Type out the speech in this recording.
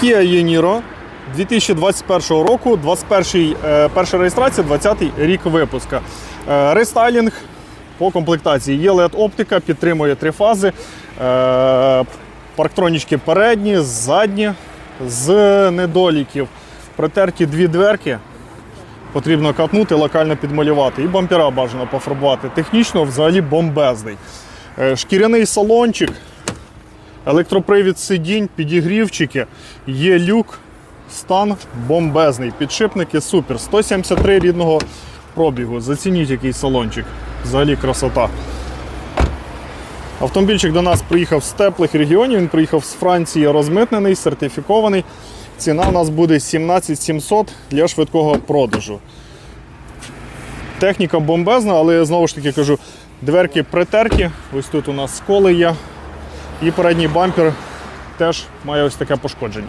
Kia Yeniro 2021 року, 21 е, перша реєстрація, 20 рік випуска. Е, Рестайлінг по комплектації. Є LED-оптика, підтримує три фази. Е, Парктронічки передні, задні, з недоліків. Притерті дві дверки. Потрібно катнути, локально підмалювати. І бампера бажано пофарбувати. Технічно взагалі бомбезний. Шкіряний салончик, електропривід сидінь, підігрівчики, є люк, стан бомбезний. Підшипники супер. 173 рідного пробігу. Зацініть який салончик. Взагалі красота. Автомобільчик до нас приїхав з теплих регіонів, він приїхав з Франції розмитнений, сертифікований. Ціна у нас буде 17 700 для швидкого продажу. Техніка бомбезна, але знову ж таки кажу, дверки притерті. Ось тут у нас сколи є. І передній бампер теж має ось таке пошкодження.